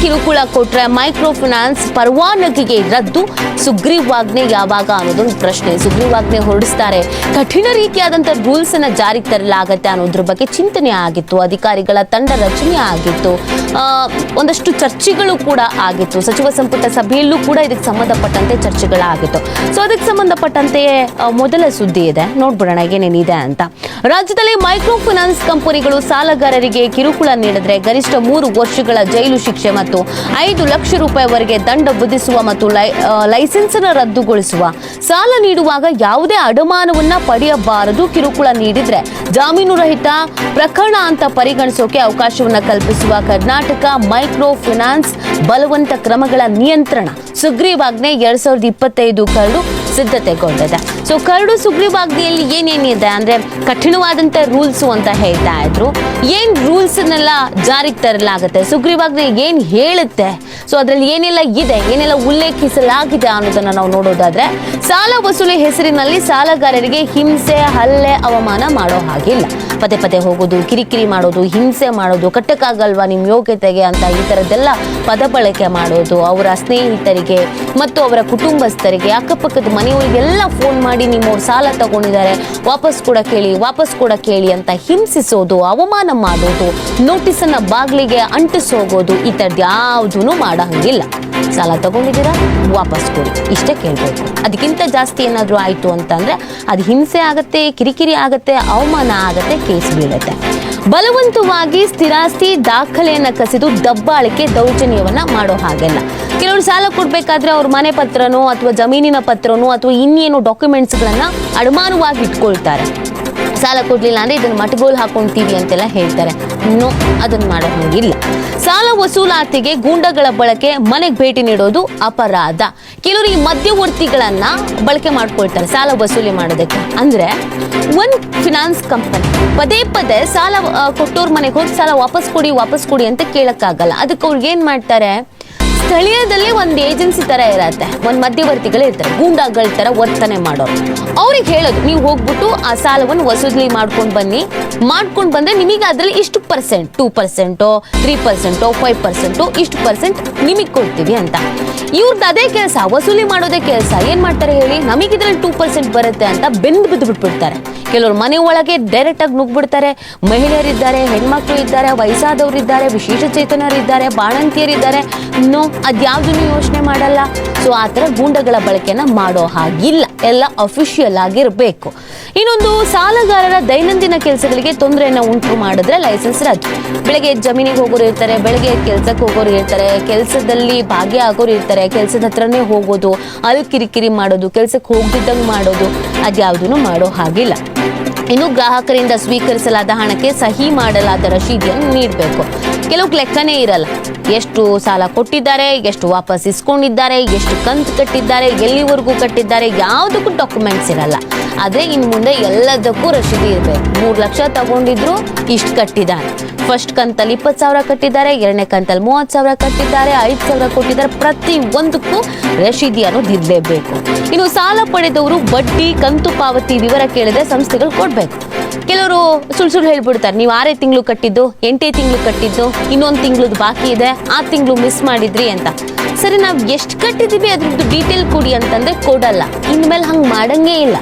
ಕಿರುಕುಳ ಕೊಟ್ರೆ micro finance ಪರವಾನಗಿಗೆ ರದ್ದು. ಸುಗ್ರೀವಾಜ್ಞೆ ಯಾವಾಗ ಅನ್ನೋದೊಂದು ಪ್ರಶ್ನೆ. ಸುಗ್ರೀವಾಜ್ಞೆ ಹೊರಡಿಸ್ತಾರೆ. ಕಠಿಣ ರೀತಿಯಾದಂಥ ರೂಲ್ಸನ್ನು ಜಾರಿಗೆ ತರಲಾಗತ್ತೆ ಅನ್ನೋದ್ರ ಬಗ್ಗೆ ಚಿಂತನೆ ಆಗಿತ್ತು. ಅಧಿಕಾರಿಗಳ ತಂಡ ರಚನೆ ಆಗಿತ್ತು. ಒಂದಷ್ಟು ಚರ್ಚೆಗಳು ಕೂಡ ಆಗಿತ್ತು. ಸಚಿವ ಸಂಪುಟ ಸಭೆಯಲ್ಲೂ ಕೂಡ ಇದಕ್ಕೆ ಸಂಬಂಧಪಟ್ಟಂತೆ ಚರ್ಚೆಗಳಾಗಿತ್ತು. ಸೊ ಅದಕ್ಕೆ ಸಂಬಂಧಪಟ್ಟಂತೆ ಮೊದಲ ಸುದ್ದಿ ಇದೆ. ನೋಡ್ಬಿಡೋಣ ಏನೇನಿದೆ ಅಂತ. ರಾಜ್ಯದಲ್ಲಿ ಮೈಕ್ರೋ ಫೈನಾನ್ಸ್ ಕಂಪನಿಗಳು ಸಾಲಗಾರರಿಗೆ ಕಿರುಕುಳ ನೀಡಿದ್ರೆ ಗರಿಷ್ಠ ಮೂರು ವರ್ಷಗಳ ಜೈಲು ಶಿಕ್ಷೆ ಮತ್ತು ಐದು ಲಕ್ಷ ರೂಪಾಯಿವರೆಗೆ ದಂಡ ವಿಧಿಸುವ ಮತ್ತು ಲೈಸೆನ್ಸ್ ರದ್ದುಗೊಳಿಸುವ ಸಾಲ ನೀಡುವಾಗ ಯಾವುದೇ ಅಡಮಾನವನ್ನ ಪಡೆಯಬಾರದು. ಕಿರುಕುಳ ನೀಡಿದ್ರೆ ಜಾಮೀನು ರಹಿತ ಪ್ರಕರಣ ಅಂತ ಪರಿಗಣಿಸೋಕೆ ಅವಕಾಶವನ್ನ ಕಲ್ಪಿಸುವ ಕರ್ನಾಟಕ ಮೈಕ್ರೋ ಫೈನಾನ್ಸ್ ಬಲವಂತ ಕ್ರಮಗಳ ನಿಯಂತ್ರಣ. ಸುಗ್ರೀವಾಜ್ಞೆ ಎರಡ್ ಸಾವಿರದ ಇಪ್ಪತ್ತೈದು ಕರಡು ಸಿದ್ಧತೆಗೊಂಡಿದೆ. ಸೊ ಕರಡು ಸುಗ್ರೀವಾಜ್ಞೆಯಲ್ಲಿ ಏನೇನಿದೆ ಅಂದ್ರೆ ಕಠಿಣವಾದಂತ ರೂಲ್ಸ್ ಅಂತ ಹೇಳ್ತಾ ಇದ್ರು. ಏನ್ ರೂಲ್ಸ್ ಜಾರಿಗೆ ತರಲಾಗುತ್ತೆ? ಸುಗ್ರೀವಾಜ್ಞೆ ಏನ್ ಹೇಳುತ್ತೆ? ಸೊ ಅದರಲ್ಲಿ ಏನೆಲ್ಲ ಇದೆ, ಏನೆಲ್ಲ ಉಲ್ಲೇಖಿಸಲಾಗಿದೆ ಅನ್ನೋದನ್ನ ನಾವು ನೋಡೋದಾದ್ರೆ, ಸಾಲ ವಸೂಲಿ ಹೆಸರಿನಲ್ಲಿ ಸಾಲಗಾರರಿಗೆ ಹಿಂಸೆ, ಹಲ್ಲೆ, ಅವಮಾನ ಮಾಡೋ ಹಾಗಿಲ್ಲ. ಪದೇ ಪದೇ ಹೋಗೋದು, ಕಿರಿಕಿರಿ ಮಾಡೋದು, ಹಿಂಸೆ ಮಾಡೋದು, ಕಟ್ಟಕ್ಕಾಗಲ್ವಾ ನಿಮ್ಮ ಯೋಗ್ಯತೆಗೆ ಅಂತ ಈ ಥರದ್ದೆಲ್ಲ ಪದ ಬಳಕೆ ಮಾಡೋದು, ಅವರ ಸ್ನೇಹಿತರಿಗೆ ಮತ್ತು ಅವರ ಕುಟುಂಬಸ್ಥರಿಗೆ, ಅಕ್ಕಪಕ್ಕದ ಮನೆಯವರಿಗೆಲ್ಲ ಫೋನ್ ಮಾಡಿ ನಿಮ್ಮವ್ರು ಸಾಲ ತಗೊಂಡಿದ್ದಾರೆ, ವಾಪಸ್ ಕೂಡ ಕೇಳಿ, ವಾಪಸ್ ಕೂಡ ಕೇಳಿ ಅಂತ ಹಿಂಸಿಸೋದು, ಅವಮಾನ ಮಾಡೋದು ನೋಟಿಸನ್ನು ಬಾಗಿಲಿಗೆ ಅಂಟಿಸೋಗೋದು, ಈ ಥರದ್ದು ಯಾವುದೂ ಮಾಡೋ ಹಂಗಿಲ್ಲ ಸಾಲ ತಗೊಂಡಿದ್ದೀರಾ? ವಾಪಸ್ ಕೊಡಿ. ಇಷ್ಟೇ ಕೇಳ್ಬೇಕು. ಅದಕ್ಕಿಂತ ಜಾಸ್ತಿ ಏನಾದರೂ ಆಯಿತು ಅಂತಂದರೆ ಅದು ಹಿಂಸೆ ಆಗುತ್ತೆ, ಕಿರಿಕಿರಿ ಆಗುತ್ತೆ, ಅವಮಾನ ಆಗುತ್ತೆ, ಕೇಸ್ ಬೀಳುತ್ತೆ. ಬಲವಂತವಾಗಿ ಸ್ಥಿರಾಸ್ತಿ ದಾಖಲೆಯನ್ನು ಕಸಿದು ದಬ್ಬಾಳಿಕೆ ದೌರ್ಜನ್ಯವನ್ನು ಮಾಡೋ ಹಾಗೆಲ್ಲ. ಕೆಲವರು ಸಾಲ ಕೊಡಬೇಕಾದ್ರೆ ಅವ್ರ ಮನೆ ಪತ್ರನೋ ಅಥವಾ ಜಮೀನಿನ ಪತ್ರನೋ ಅಥವಾ ಇನ್ನೇನು ಡಾಕ್ಯುಮೆಂಟ್ಸ್ಗಳನ್ನು ಅಡಮಾನವಾಗಿ ಇಟ್ಕೊಳ್ತಾರೆ ಸಾಲ ಕೊಡಲಿಲ್ಲ ಅಂದರೆ ಇದನ್ನು ಮಟ್ಗೋಲ್ ಹಾಕೊಂತೀವಿ ಅಂತೆಲ್ಲ ಹೇಳ್ತಾರೆ. ನೋ ಅದನ್ನು ಹಂಗಿಲ್ಲ. ಸಾಲ ವಸೂಲಾತಿಗೆ ಗೂಂಡಗಳ ಬಳಕೆ, ಮನೆಗೆ ಭೇಟಿ ನೀಡೋದು ಅಪರಾಧ. ಕೆಲವರು ಈ ಮಧ್ಯವರ್ತಿಗಳನ್ನ ಬಳಕೆ ಮಾಡ್ಕೊಳ್ತಾರೆ ಸಾಲ ವಸೂಲಿ ಮಾಡೋದಕ್ಕೆ. ಅಂದ್ರೆ ಒಂದು ಫಿನಾನ್ಸ್ ಕಂಪನಿ ಪದೇ ಪದೇ ಸಾಲ ಕೊಟ್ಟೋರ್ ಮನೆಗೆ ಹೋಗಿ ಸಾಲ ವಾಪಸ್ ಕೊಡಿ ವಾಪಸ್ ಕೊಡಿ ಅಂತ ಕೇಳಕ್ಕಾಗಲ್ಲ. ಅದಕ್ಕೆ ಅವ್ರಿಗೆ ಏನು ಮಾಡ್ತಾರೆ? ಸ್ಥಳೀಯದಲ್ಲಿ ಒಂದು ಏಜೆನ್ಸಿ ತರ ಇರತ್ತೆ. ಒಂದು ಮಧ್ಯವರ್ತಿಗಳು ಇರ್ತಾರೆ ಗೂಂಡಾಗಳ ತರ ವರ್ತನೆ ಮಾಡೋರು. ಅವ್ರಿಗೆ ಹೇಳೋದು, ನೀವು ಹೋಗ್ಬಿಟ್ಟು ಆ ಸಾಲವನ್ನು ವಸೂಲಿ ಮಾಡ್ಕೊಂಡು ಬನ್ನಿ. ಮಾಡ್ಕೊಂಡು ಬಂದ್ರೆ ನಿಮಗೆ ಅದರಲ್ಲಿ ಇಷ್ಟು ಪರ್ಸೆಂಟ್ ಟೂ ಪರ್ಸೆಂಟೋ ತ್ರೀ ಪರ್ಸೆಂಟೋ ಫೈವ್ ಪರ್ಸೆಂಟೋ ಇಷ್ಟು ಪರ್ಸೆಂಟ್ ನಿಮಗೆ ಕೊಡ್ತೀವಿ ಅಂತ. ಇವ್ರದ್ದು ಅದೇ ಕೆಲಸ, ವಸೂಲಿ ಮಾಡೋದೇ ಕೆಲಸ. ಏನು ಮಾಡ್ತಾರೆ ಹೇಳಿ, ನಮಗೆ ಇದ್ರಲ್ಲಿ ಟೂ ಪರ್ಸೆಂಟ್ ಬರುತ್ತೆ ಅಂತ ಬೆಂದು ಬಿದ್ದು ಬಿಟ್ಬಿಡ್ತಾರೆ ಕೆಲವರು ಮನೆ ಒಳಗೆ ಡೈರೆಕ್ಟ್ ಆಗಿ ನುಗ್ಬಿಡ್ತಾರೆ ಮಹಿಳೆಯರಿದ್ದಾರೆ, ಹೆಣ್ಮಕ್ಳು ಇದ್ದಾರೆ ವಯಸ್ಸಾದವರು ಇದ್ದಾರೆ ವಿಶೇಷ ಚೇತನರಿದ್ದಾರೆ, ಬಾಣಂತಿಯರಿದ್ದಾರೆ. ನೋ, ಅದ್ಯಾವುದನ್ನು ಯೋಚನೆ ಮಾಡಲ್ಲ. ಸೊ, ಆ ಥರ ಗೂಂಡಗಳ ಬಳಕೆನ ಮಾಡೋ ಹಾಗಿಲ್ಲ. ಎಲ್ಲ ಅಫಿಷಿಯಲ್ ಆಗಿರಬೇಕು. ಇನ್ನೊಂದು ಸಾಲಗಾರರ ದೈನಂದಿನ ಕೆಲಸಗಳಿಗೆ ತೊಂದರೆಯನ್ನು ಉಂಟು ಮಾಡಿದ್ರೆ ಲೈಸೆನ್ಸ್ ರದ್ದು. ಬೆಳಗ್ಗೆ ಜಮೀನಿಗೆ ಹೋಗೋರು ಇರ್ತಾರೆ, ಬೆಳಗ್ಗೆ ಕೆಲಸಕ್ಕೆ ಹೋಗೋರು ಇರ್ತಾರೆ, ಕೆಲಸದಲ್ಲಿ ಭಾಗಿಯಾಗೋರು ಇರ್ತಾರೆ, ಕೆಲಸದ ಹತ್ರನೇ ಹೋಗೋದು ಅಲ್ಲಿ ಕಿರಿಕಿರಿ ಮಾಡೋದು, ಕೆಲಸಕ್ಕೆ ಹೋಗ್ದಿದ್ದಂಗೆ ಮಾಡೋದು ಅದ್ಯಾವುದೂ ಮಾಡೋ ಹಾಗಿಲ್ಲ. ಇನ್ನು ಗ್ರಾಹಕರಿಂದ ಸ್ವೀಕರಿಸಲಾದ ಹಣಕ್ಕೆ ಸಹಿ ಮಾಡಲಾದ ರಶೀದಿಯನ್ನು ನೀಡಬೇಕು. ಕೆಲವು ಲೆಕ್ಕನೇ ಇರಲ್ಲ. ಎಷ್ಟು ಸಾಲ ಕೊಟ್ಟಿದ್ದಾರೆ, ಎಷ್ಟು ವಾಪಸ್ ಇಸ್ಕೊಂಡಿದ್ದಾರೆ, ಎಷ್ಟು ಕಂತು ಕಟ್ಟಿದ್ದಾರೆ, ಎಲ್ಲಿವರೆಗೂ ಕಟ್ಟಿದ್ದಾರೆ, ಯಾವುದಕ್ಕೂ ಡಾಕ್ಯುಮೆಂಟ್ಸ್ ಇರಲ್ಲ. ಆದರೆ ಇನ್ನು ಮುಂದೆ ಎಲ್ಲದಕ್ಕೂ ರಶೀದಿ ಇರಬೇಕು. ಮೂರು ಲಕ್ಷ ತಗೊಂಡಿದ್ರು ಇಷ್ಟು ಕಟ್ಟಿದ್ದಾರೆ ಫಸ್ಟ್ ಕಂತಲ್ಲಿ ಇಪ್ಪತ್ತು ಸಾವಿರ ಕಟ್ಟಿದ್ದಾರೆ, ಎರಡನೇ ಕಂತಲ್ಲಿ ಮೂವತ್ತು ಸಾವಿರ ಕಟ್ಟಿದ್ದಾರೆ, ಐದು ಸಾವಿರ ಕೊಟ್ಟಿದ್ದಾರೆ. ಪ್ರತಿ ಒಂದಕ್ಕೂ ರಶೀದಿ ಅನ್ನೋದು ಇರಲೇಬೇಕು. ಇನ್ನು ಸಾಲ ಪಡೆದವರು ಬಡ್ಡಿ, ಕಂತು ಪಾವತಿ ವಿವರ ಕೇಳಿದ್ರೆ ಸಂಸ್ಥೆಗಳು ಕೊಡಬೇಕು. ಕೆಲವರು ಸುಳ್ಳು ಸುಳ್ಳು ಹೇಳ್ಬಿಡ್ತಾರೆ, ನೀವು ಆರೇ ತಿಂಗಳು ಕಟ್ಟಿದ್ದು, ಎಂಟೇ ತಿಂಗಳು ಕಟ್ಟಿದ್ದು, ಇನ್ನೊಂದು ತಿಂಗಳದ್ದು ಬಾಕಿ ಇದೆ, ಆ ತಿಂಗಳು ಮಿಸ್ ಮಾಡಿದ್ರಿ ಅಂತ. ಸರಿ, ನಾವು ಎಷ್ಟು ಕಟ್ಟಿದೀವಿ ಅದ್ರದ್ದು ಡೀಟೇಲ್ ಕೊಡಿ ಅಂತಂದ್ರೆ ಕೊಡಲ್ಲ. ಇನ್ಮೇಲೆ ಹಂಗೆ ಮಾಡಂಗೇ ಇಲ್ಲ.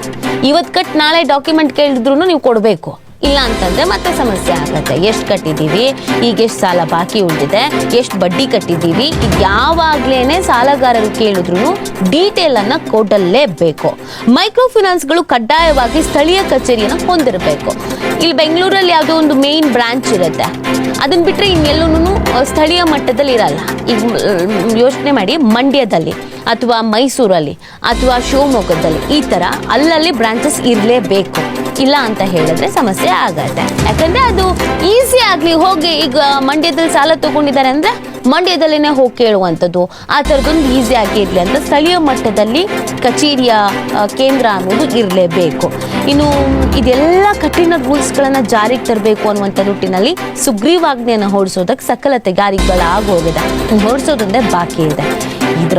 ಇವತ್ತು ಕಟ್, ನಾಳೆ ಡಾಕ್ಯುಮೆಂಟ್ ಕೇಳಿದ್ರು ನೀವು ಕೊಡಬೇಕು. ಇಲ್ಲ ಅಂತಂದ್ರೆ ಮತ್ತೆ ಸಮಸ್ಯೆ ಆಗುತ್ತೆ. ಎಷ್ಟು ಕಟ್ಟಿದ್ದೀವಿ? ಈಗ ಎಷ್ಟು ಸಾಲ ಬಾಕಿ ಉಳಿದಿದೆ? ಎಷ್ಟು ಬಡ್ಡಿ ಕಟ್ಟಿದ್ದೀವಿ? ಈಗ ಯಾವಾಗ್ಲೇನೆ ಸಾಲಗಾರರು ಕೇಳಿದ್ರು ಅನ್ನ ಕೊಡಲೇಬೇಕು ಮೈಕ್ರೋ ಫಿನಾನ್ಸ್ಗಳು ಕಡ್ಡಾಯವಾಗಿ ಸ್ಥಳೀಯ ಕಚೇರಿಯನ್ನು ಹೊಂದಿರಬೇಕು. ಇಲ್ಲಿ ಬೆಂಗಳೂರಲ್ಲಿ ಯಾವುದೋ ಒಂದು ಮೇನ್ ಬ್ರಾಂಚ್ ಇರುತ್ತೆ. ಅದನ್ನ ಬಿಟ್ಟರೆ ಇನ್ನೆಲ್ಲೂ ಸ್ಥಳೀಯ ಮಟ್ಟದಲ್ಲಿ ಇರಲ್ಲ. ಈಗ ಯೋಚನೆ ಮಾಡಿ ಮಂಡ್ಯದಲ್ಲಿ ಅಥವಾ ಮೈಸೂರಲ್ಲಿ ಅಥವಾ ಶಿವಮೊಗ್ಗದಲ್ಲಿ ಈ ತರ ಅಲ್ಲಲ್ಲಿ ಬ್ರಾಂಚಸ್ ಇರಲೇಬೇಕು. ಇಲ್ಲ ಅಂತ ಹೇಳಿದ್ರೆ ಸಮಸ್ಯೆ ಆಗತ್ತೆ. ಯಾಕಂದ್ರೆ ಅದು ಈಸಿ ಆಗ್ಲಿ ಹೋಗಿ ಈಗ ಮಂಡ್ಯದಲ್ಲಿ ಸಾಲ ತಗೊಂಡಿದ್ದಾರೆ ಅಂದ್ರೆ ಮಂಡ್ಯದಲ್ಲಿನೇ ಹೋಗಿ ಕೇಳುವಂಥದ್ದು. ಆ ಥರದೊಂದು ಈಸಿ ಆಗಿರ್ಲಿ ಅಂತ ಸ್ಥಳೀಯ ಮಟ್ಟದಲ್ಲಿ ಕಚೇರಿಯ ಕೇಂದ್ರ ಅನ್ನೋದು ಇರಲೇಬೇಕು. ಇನ್ನು ಇದೆಲ್ಲ ಕಠಿಣ ರೂಲ್ಸ್ಗಳನ್ನು ಜಾರಿಗೆ ತರಬೇಕು ಅನ್ನುವಂಥ ನಿಟ್ಟಿನಲ್ಲಿ ಸುಗ್ರೀವಾಜ್ಞೆಯನ್ನು ಹೊರಡಿಸೋದಕ್ಕೆ ಸಕಲ ತಯಾರಿಗಳಾಗೋಗಿದೆ ಹೊರಡಿಸೋದೊಂದೇ ಬಾಕಿ ಇದೆ. ಇದರ